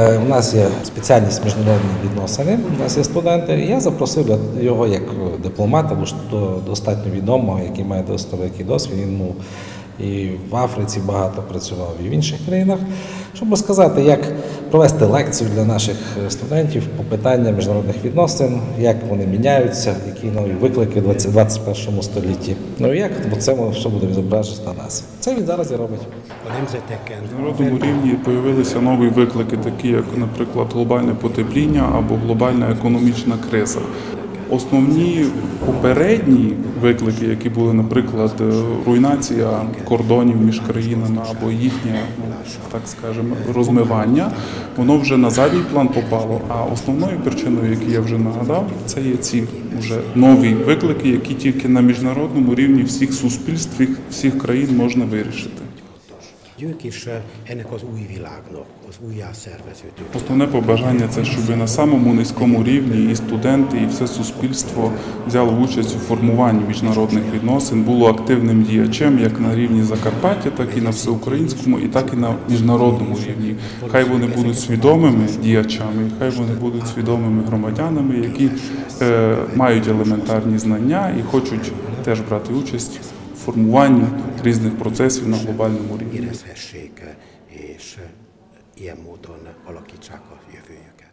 Е, У нас є спеціальність міжнародні відносини. У нас є студенти. Я запросив його як дипломата, бо достатньо відомого, який має досить великий досвід. Він ну, і в Африці багато працював, і в інших країнах, щоб розказати, як провести лекцію для наших е, студентів по питанням міжнародних відносин, як вони міняються, які нові виклики в 20 21 столітті. Ну і як бо це все буде відображено на нас. Це він зараз і робить. На народному рівні з'явилися нові виклики, такі як, наприклад, глобальне потепління або глобальна економічна криза. Основні попередні виклики, які були, наприклад, е, руйнація кордонів між країнами або їхнє, ну, так скажемо, розмивання, воно вже на задній план попало. А основною причиною, яку я вже нагадав, це є ці вже нові виклики, які тільки на міжнародному рівні всіх суспільств, всіх країн можна вирішити. Ők is ennek az új világnak, az újjászerveződő. Основне побажання це, щоб на самому низькому рівні і студенти, і все суспільство взяло участь у формуванні міжнародних відносин, було активним діячем як на рівні Закарпаття, так і на всеукраїнському, і так і на міжнародному рівні. Хай вони будуть свідомими діячами, хай вони будуть свідомими громадянами, які е, мають елементарні знання і хочуть теж брати участь у формуванні різних процесів на глобальному рівні. Érezhessék, eh, és eh, ilyen módon alakítsák a jövőjüket.